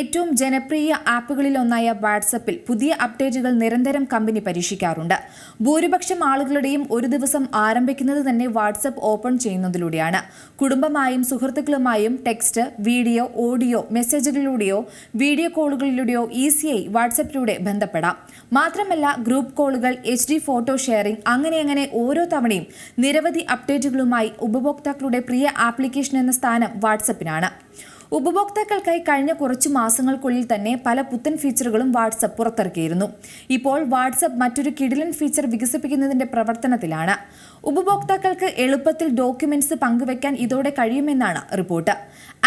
ഏറ്റവും ജനപ്രിയ ആപ്പുകളിലൊന്നായ വാട്സപ്പിൽ പുതിയ അപ്ഡേറ്റുകൾ നിരന്തരം കമ്പനി പരീക്ഷിക്കാറുണ്ട്. ഭൂരിപക്ഷം ആളുകളുടെയും ഒരു ദിവസം ആരംഭിക്കുന്നത് തന്നെ വാട്സപ്പ് ഓപ്പൺ ചെയ്യുന്നതിലൂടെയാണ്. കുടുംബമായും സുഹൃത്തുക്കളുമായും ടെക്സ്റ്റ് വീഡിയോ ഓഡിയോ മെസ്സേജുകളിലൂടെയോ വീഡിയോ കോളുകളിലൂടെയോ ഈസിയായി വാട്സപ്പിലൂടെ ബന്ധപ്പെടാം. മാത്രമല്ല ഗ്രൂപ്പ് കോളുകൾ എച്ച് ഡി ഫോട്ടോ ഷെയറിംഗ് അങ്ങനെ അങ്ങനെ ഓരോ തവണയും നിരവധി അപ്ഡേറ്റുകളുമായി ഉപഭോക്താക്കളുടെ പ്രിയ ആപ്ലിക്കേഷൻ എന്ന സ്ഥാനം വാട്സപ്പിനാണ്. ഉപഭോക്താക്കൾക്കായി കഴിഞ്ഞ കുറച്ചു മാസങ്ങൾക്കുള്ളിൽ തന്നെ പല പുത്തൻ ഫീച്ചറുകളും വാട്സപ്പ് പുറത്തിറക്കിയിരുന്നു. ഇപ്പോൾ വാട്സപ്പ് മറ്റൊരു കിടിലൻ ഫീച്ചർ വികസിപ്പിക്കുന്നതിന്റെ പ്രവർത്തനത്തിലാണ്. ഉപഭോക്താക്കൾക്ക് എളുപ്പത്തിൽ ഡോക്യുമെന്റ്സ് പങ്കുവയ്ക്കാൻ ഇതോടെ കഴിയുമെന്നാണ് റിപ്പോർട്ട്.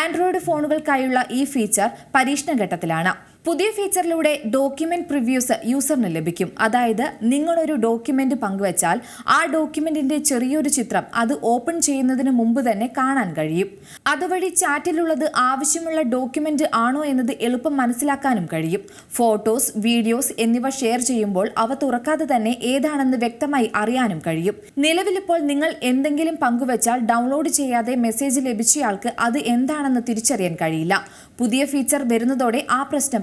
ആൻഡ്രോയിഡ് ഫോണുകൾക്കായുള്ള ഈ ഫീച്ചർ പരീക്ഷണഘട്ടത്തിലാണ് പുതിയ ഫീച്ചറിലൂടെ ഡോക്യുമെന്റ് പ്രിവ്യൂസ് യൂസറിന് ലഭിക്കും. അതായത് നിങ്ങളൊരു ഡോക്യുമെന്റ് പങ്കുവച്ചാൽ ആ ഡോക്യുമെന്റിന്റെ ചെറിയൊരു ചിത്രം അത് ഓപ്പൺ ചെയ്യുന്നതിന് മുമ്പ് തന്നെ കാണാൻ കഴിയും. അതുവഴി ചാറ്റിലുള്ളത് ആവശ്യമുള്ള ഡോക്യുമെന്റ് ആണോ എന്നത് എളുപ്പം മനസ്സിലാക്കാനും കഴിയും. ഫോട്ടോസ് വീഡിയോസ് എന്നിവ ഷെയർ ചെയ്യുമ്പോൾ അവ തുറക്കാതെ തന്നെ ഏതാണെന്ന് വ്യക്തമായി അറിയാനും കഴിയും. നിലവിലിപ്പോൾ നിങ്ങൾ എന്തെങ്കിലും പങ്കുവച്ചാൽ ഡൗൺലോഡ് ചെയ്യാതെ മെസ്സേജ് ലഭിച്ചയാൾക്ക് അത് എന്താണെന്ന് തിരിച്ചറിയാൻ കഴിയില്ല. പുതിയ ഫീച്ചർ വരുന്നതോടെ ആ പ്രശ്നം